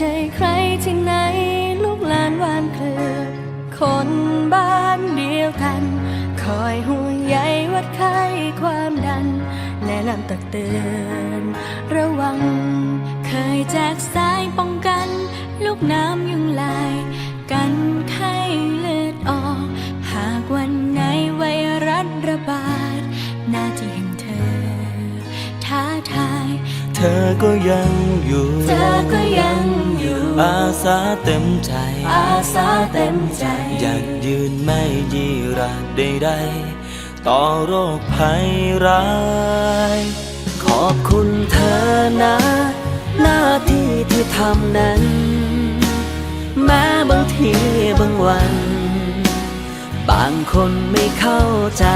ใช่ใครที่ไหน ลูกหลานหวานเคลือ คนบ้านเดียวกัน คอยห่วงใยวัดไข้ความดัน แนะนำตักเตือนระวัง เคยแจกสายป้องกัน ลูกน้ำยุงลาย กันไข้เลือดออก หากวันไหนไวรัสระบาด หน้าที่แห่งเธอ ท้าทาย เธอก็ยังอยู่ เธอก็ยังอยู่ อาสาเต็มใจ อาสาเต็มใจ อยากยืนไม่ยีราใดๆต่อโรคภัยร้าย ขอบคุณเธอนะ หน้าที่ที่ทำนั้น แม้บางทีบางวัน บางคนไม่เข้าใจ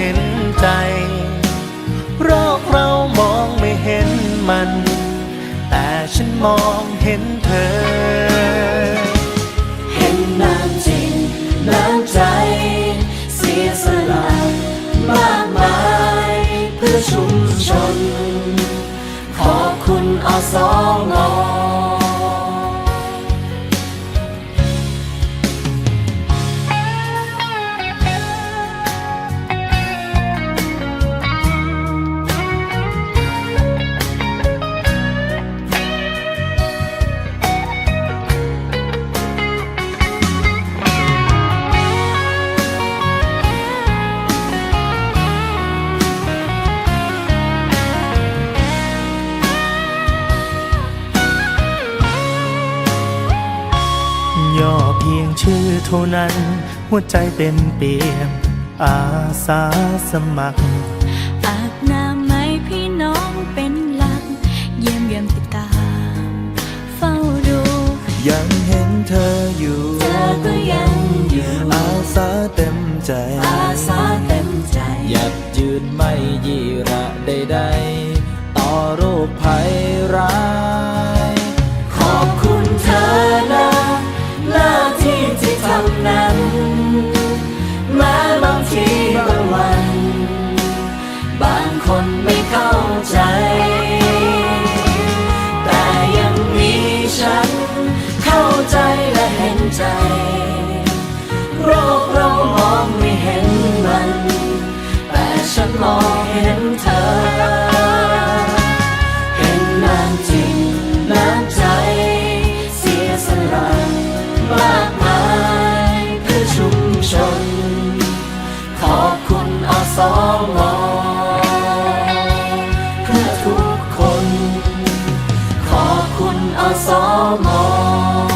เห็นใจโรคเรามองไม่เห็นมัน แต่ฉันมองเห็นเธอ เห็นน้ำจริงน้ำใจ เสียสละมากมาย เพื่อชุมชน ขอบคุณอสอง ย่อเพียงชื่อเท่านั้น หัวใจเต็มเปี่ยม อาสาสมัคร อาบน้ำไหมพี่น้องเป็นหลัก เยี่ยมเยี่ยมติดตามเฝ้าดู ยังเห็นเธออยู่ เธอก็ยังอยู่ อาสาเต็มใจ อาสาเต็มใจอยากยืนไม่ยีระใดๆต่อโรคภัยร้าย มองเห็นเธอ เห็นน้ำจริงน้ำใจ เสียสละมากมายเพื่อชุมชน ขอบคุณอสมเพื่อทุกคน ขอบคุณอสม